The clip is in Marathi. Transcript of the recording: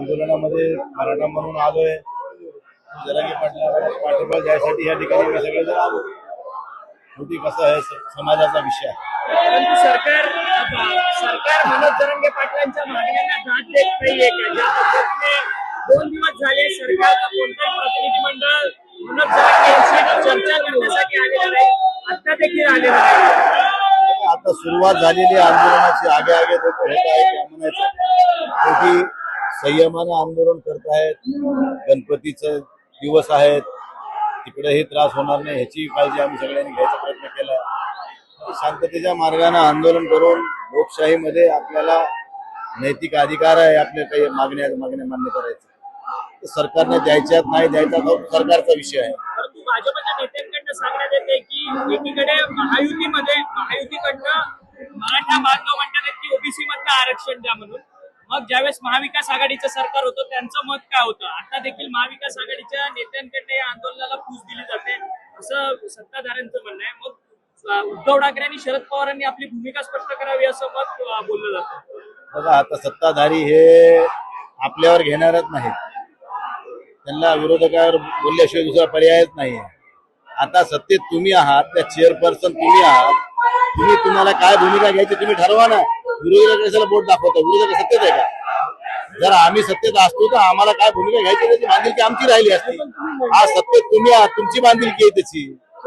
आंदोलनामध्ये मराठा म्हणून आलोय. जरांगे पाटला पाठिंबा द्यायसाठी या ठिकाणी मी सगळेजण आलो. शेवटी कसं आहे समाजाचा विषय आहे. परंतु सरकार सरकार मनोज जरंगे पाटलांच्या मागण्यांना दाद देत नाहीये. का ज्या पद्धतीने दोन दिवस झाले सरकारचं कोणतंही प्रतिनिधी मंडळ मनोज जरंगे यांच्याशी चर्चा करण्यासाठी आलेलं नाही. आता देखील आलेलं नाही. आता सुरुवात झालेली आंदोलनाची आगे आगे लोक होत आहेत या म्हणायचं संयमानं आंदोलन करतायत गणपतीचं दिवस आहेत. तिकडेही त्रास होणार नाही ह्याची काळजी आम्ही सगळ्यांनी घ्यायचा प्रयत्न केला. शांततेच्या मार्गाने आंदोलन करून लोकशाहीमध्ये आपल्याला नैतिक अधिकार आहे आपल्या काही मागण्या मागण्या मान्य करायचं. सरकारने द्यायच्यात नाही द्यायचा तो सरकारचा विषय आहे. परंतु भाजपच्या नेत्यांकडनं सांगण्यात येते की एकीकडे महायुतीमध्ये महायुतीकडनं मराठा बांधव म्हणतात की ओबीसी मधलं आरक्षण द्या म्हणून. मग ज्यावेळेस महाविकास आघाडीचं सरकार होतं त्यांचं मत काय होतं? आता देखील महाविकास आघाडीच्या नेत्यांकडे या आंदोलनाला पूस दिली जाते असं सत्ताधाऱ्यांचं म्हणणं आहे. मग उद्धव ठाकरे आणि शरद पवारांनी आपली भूमिका स्पष्ट करावी असं मत बोललं जातं. बघा आता सत्ताधारी हे आपल्यावर घेणारच नाही त्यांना विरोधकावर बोलल्याशिवाय दुसरा पर्यायच नाही आता सत्तेत तुम्ही आहात त्या चेअरपर्सन तुम्ही आहात. तुम्ही तुम्हाला काय भूमिका घ्यायची तुम्ही ठरवा ना. विरोधक कशाला बोट दाखवता? विरोधक सत्तेत आहे का? जर आम्ही सत्तेत असतो तर आम्हाला काय भूमिका घ्यायची त्याची बांधिलकी आमची राहिली असती. आज सत्तेत तुम्ही तुमची बांधिलकी आहे त्याची.